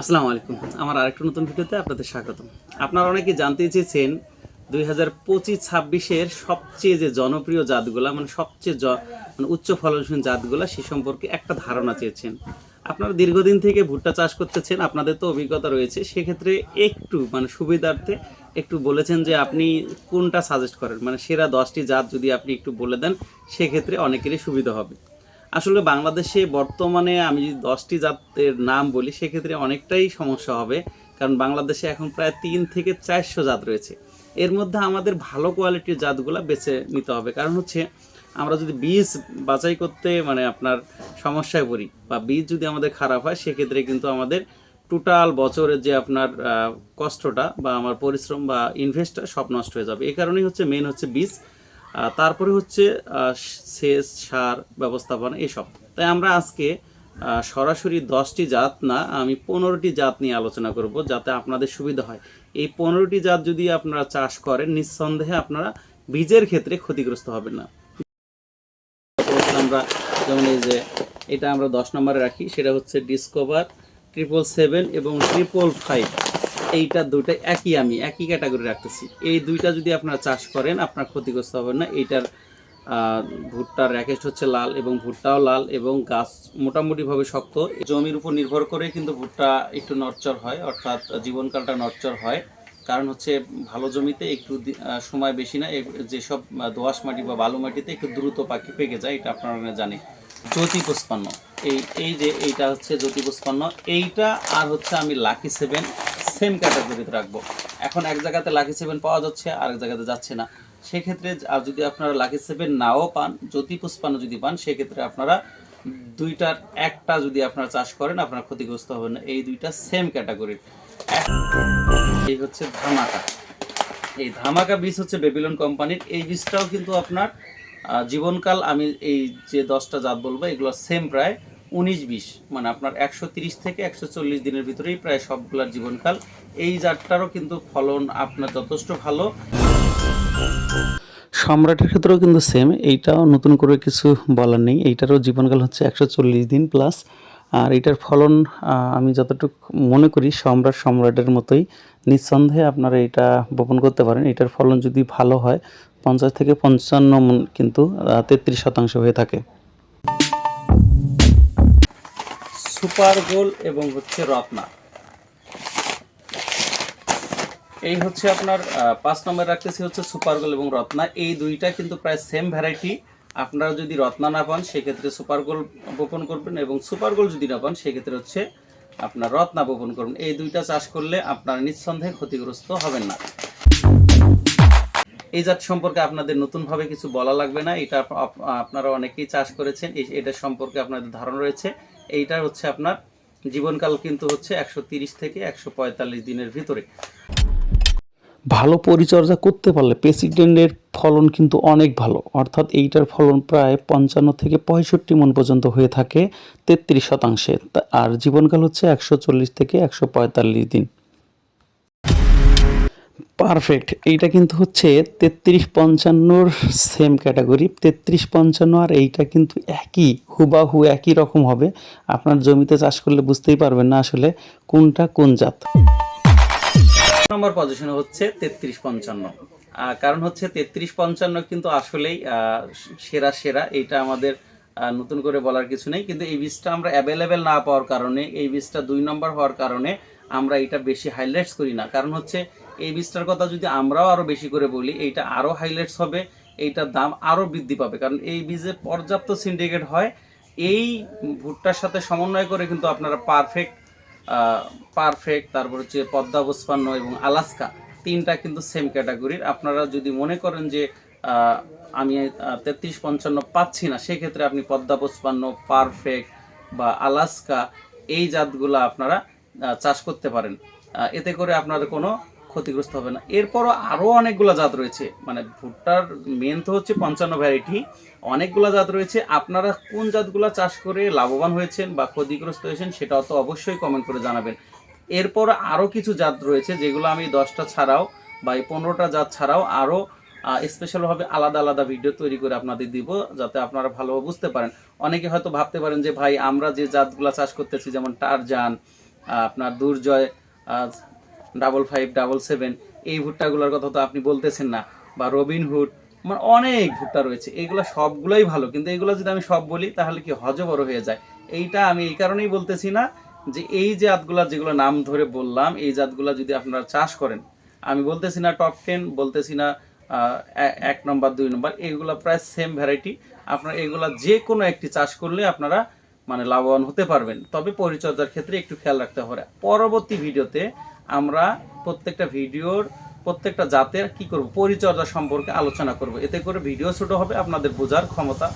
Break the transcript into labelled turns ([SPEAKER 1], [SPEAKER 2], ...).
[SPEAKER 1] আসসালামু আলাইকুম আমার আরেকটা নতুন ভিডিওতে আপনাদের স্বাগতম। আপনারা অনেকে জানতে চেয়েছেন, দুই হাজার পঁচিশ ছাব্বিশের সবচেয়ে যে জনপ্রিয় জাতগুলা মানে সবচেয়ে মানে উচ্চ ফলনশীল জাতগুলা, সে সম্পর্কে একটা ধারণা চেয়েছেন। আপনারা দীর্ঘদিন থেকে ভুট্টা চাষ করতেছেন, আপনাদের তো অভিজ্ঞতা রয়েছে, সেক্ষেত্রে একটু মানে সুবিধার্থে একটু বলেছেন যে আপনি কোনটা সাজেস্ট করেন? মানে সেরা দশটি জাত যদি আপনি একটু বলে দেন, সেক্ষেত্রে অনেকেরই সুবিধা হবে। আসলে বাংলাদেশে বর্তমানে আমি যদি দশটি জাতের নাম বলি, সেক্ষেত্রে অনেকটাই সমস্যা হবে। কারণ বাংলাদেশে এখন প্রায় তিন থেকে চারশো জাত রয়েছে। এর মধ্যে আমাদের ভালো কোয়ালিটির জাতগুলো বেছে নিতে হবে। কারণ হচ্ছে, আমরা যদি বীজ বাছাই করতে মানে আপনার সমস্যায় পড়ি বা বীজ যদি আমাদের খারাপ হয়, সেক্ষেত্রে কিন্তু আমাদের টোটাল বছরের যে আপনার কষ্টটা বা আমার পরিশ্রম বা ইনভেস্টটা সব নষ্ট হয়ে যাবে। এই কারণেই হচ্ছে মেন হচ্ছে বীজ। তারপরে হচ্ছে সেচ, সার, ব্যবস্থাপনা, এসব। তাই আমরা আজকে সরাসরি দশটি জাত না, আমি পনেরোটি জাত নিয়ে আলোচনা করব যাতে আপনাদের সুবিধা হয়। এই পনেরোটি জাত যদি আপনারা চাষ করেন, নিঃসন্দেহে আপনারা বীজের ক্ষেত্রে ক্ষতিগ্রস্ত হবেন না। আমরা যেমন এই যে, এটা আমরা দশ নম্বরে রাখি, সেটা হচ্ছে ডিসকভার ট্রিপল সেভেন এবং ট্রিপল ফাইভ এইটা দুটো একই আমি, একই ক্যাটাগরি রাখতেছি। এই দুইটা যদি আপনারা চাষ করেন, আপনার ক্ষতিগ্রস্ত হবেন না। এইটার ভুট্টার র্যাকেট হচ্ছে লাল এবং ভুট্টাও লাল এবং গাছ মোটামুটিভাবে শক্ত। জমির উপর নির্ভর করে কিন্তু ভুট্টা একটু নরচর হয়, অর্থাৎ জীবনকালটা নরচর হয়। কারণ হচ্ছে ভালো জমিতে একটু সময় বেশি না। যেসব দোআঁশ মাটি বা বালু মাটিতে একটু দ্রুত পাখি পেকে যায়, এটা আপনারা জানেন। জ্যোতি পুষ্পান্ন এই এই যে এইটা হচ্ছে জ্যোতি পুষ্পান্ন এইটা আর হচ্ছে আমি লাকি সেভেন। সেম ক্যাটাগরিতে রাখব। এখন এক জায়গাতে লাকি সেভেন পাওয়া যাচ্ছে আর এক জায়গাতে যাচ্ছে না। সেক্ষেত্রে আর যদি আপনারা লাকি সেভেন নাও পান, জ্যোতি পুষ্পান্ন যদি পান, সেক্ষেত্রে আপনারা দুইটার একটা যদি আপনারা চাষ করেন, আপনারা ক্ষতিগ্রস্ত হবেন না। এই দুইটা সেম ক্যাটাগরির এই হচ্ছে ধামাকা। এই ধামাকা বীজ হচ্ছে বেবিলন কোম্পানির এই বীজটাও কিন্তু আপনার জীবনকাল আমি এই যে দশটা জাত বলব, এগুলো সেম প্রায়। উনিশ বিশ মানে আপনার একশো তিরিশ থেকে একশো চল্লিশ দিনের ভিতরেই প্রায় সবগুলার জীবনকাল। এই জাতটারও কিন্তু ফলন আপনার যথেষ্ট ভালো। সম্রাটের ক্ষেত্রেও কিন্তু সেম এইটাও নতুন করে কিছু বলার নেই। এইটারও জীবনকাল হচ্ছে একশো চল্লিশ দিন প্লাস আর এইটার ফলন আমি যতটুকু মনে করি, সম্রাট সম্রাটের মতোই নিঃসন্দেহে আপনারা এটা বপন করতে পারেন। এটার ফলন যদি ভালো হয়, পঞ্চাশ থেকে পঞ্চান্ন কিন্তু তেত্রিশ শতাংশ হয়ে থাকে। সুপার গোল এবং হচ্ছে রত্না। এই হচ্ছে আপনার পাঁচ নম্বর রাখতেছি হচ্ছে সুপার গোল এবং রত্না। এই দুইটা কিন্তু প্রায় সেম ভ্যারাইটি আপনারা যদি রত্না না পান, সেক্ষেত্রে সুপার গোল বপন করবেন এবং সুপার গোল যদি না পান, সেক্ষেত্রে হচ্ছে আপনার রত্না বপন করবেন এই দুইটা চাষ করলে আপনারা নিঃসন্দেহে ক্ষতিগ্রস্ত হবেন না। এই জাত সম্পর্কে আপনাদের নতুনভাবে কিছু বলা লাগবে না। এটা আপ- আপ- আপনারা অনেকেই চাষ করেছেন। এটার সম্পর্কে আপনাদের ধারণা রয়েছে। এইটা হচ্ছে আপনার জীবনকাল কিন্তু হচ্ছে একশো থেকে একশো পঁয়তাল্লিশ দিনের ভিতরে।
[SPEAKER 2] ভালো পরিচর্যা করতে পারলে প্রেসিডেন্টের ফলন কিন্তু অনেক ভালো। অর্থাৎ এইটার ফলন প্রায় পঞ্চান্ন থেকে পঁয়ষট্টি মন পর্যন্ত হয়ে থাকে তেত্রিশ শতাংশে। আর জীবনকাল হচ্ছে একশো চল্লিশ থেকে একশো পঁয়তাল্লিশ দিন। পারফেক্ট। এইটা কিন্তু হচ্ছে তেত্রিশ পঞ্চান্নর সেম ক্যাটাগরি তেত্রিশ পঞ্চান্ন আর এইটা কিন্তু একই, হুবাহু একই রকম হবে। আপনার জমিতে চাষ করলে বুঝতেই পারবেন না আসলে কোনটা কোন জাত।
[SPEAKER 1] নম্বর পজিশনে হচ্ছে তেত্রিশ পঞ্চান্ন কারণ হচ্ছে তেত্রিশ পঞ্চান্ন কিন্তু আসলেই সেরা সেরা। এটা আমাদের নতুন করে বলার কিছু নেই। কিন্তু এই বীজটা আমরা অ্যাভেলেবেল না পাওয়ার কারণে, এই বীজটা দুই নম্বর হওয়ার কারণে আমরা এটা বেশি হাইলাইটস করি না। কারণ হচ্ছে এই বীজটার কথা যদি আমরাও আরও বেশি করে বলি, এইটা আরও হাইলাইটস হবে, এইটার দাম আরও বৃদ্ধি পাবে। কারণ এই বীজে পর্যাপ্ত সিন্ডিকেট হয়, এই ভুট্টার সাথে সমন্বয় করে কিন্তু আপনারা পারফেক্ট পারফেক্ট তারপর হচ্ছে পদ্মা পুষ্পান্ন এবং আলাস্কা, তিনটা কিন্তু সেম ক্যাটাগরির আপনারা যদি মনে করেন যে আমি তেত্রিশ পঞ্চান্ন পাচ্ছি না, সেক্ষেত্রে আপনি পদ্মা পুষ্পান্ন পারফেক্ট বা আলাস্কা, এই জাতগুলো আপনারা চাষ করতে পারেন। এতে করে আপনাদের কোনো ক্ষতিগ্রস্ত হবে না। এরপরও আরও অনেকগুলো জাত রয়েছে। মানে ভুট্টার মেন তো হচ্ছে পঞ্চান্ন ভ্যারাইটি অনেকগুলো জাত রয়েছে। আপনারা কোন জাতগুলো চাষ করে লাভবান হয়েছেন বা ক্ষতিগ্রস্ত হয়েছেন সেটাও তো অবশ্যই কমেন্ট করে জানাবেন। এরপর আরও কিছু জাত রয়েছে যেগুলো আমি দশটা ছাড়াও বা এই পনেরোটা জাত ছাড়াও আরও স্পেশালভাবে আলাদা আলাদা ভিডিও তৈরি করে আপনাদের দিব যাতে আপনারা ভালোভাবে বুঝতে পারেন। অনেকে হয়তো ভাবতে পারেন যে ভাই, আমরা যে জাতগুলো চাষ করতেছি যেমন টারজান আপনার Durjoy double five double seven এই ভুট্টাগুলোর কথা তো আপনি বলতেছেন না। বা রবিনহুড মানে অনেক ভুট্টা রয়েছে। এইগুলো সবগুলোই ভালো, কিন্তু এইগুলো যদি আমি সব বলি, তাহলে কি হজবর হয়ে যায়? এইটা আমি এই কারণেই বলতেছি না যে এই জাতগুলা যেগুলো নাম ধরে বললাম, এই জাতগুলা যদি আপনারা চাষ করেন, আমি বলতেছি না টপ টেন বলতেছি না এক নম্বর, দুই নম্বর এইগুলো প্রায় সেম ভ্যারাইটি আপনারা এগুলা যে কোনো একটি চাষ করলে আপনারা মানে লাভবান হতে পারবেন। তবে পরিচর্যার ক্ষেত্রে একটু খেয়াল রাখতে হবে। পরবর্তী ভিডিওতে আমরা প্রত্যেকটা ভিডিওর প্রত্যেকটা জাতের কি করব, পরিচর্যা সম্পর্কে আলোচনা করব। এতে করে ভিডিও ছোট হবে, আপনাদের বোঝার ক্ষমতা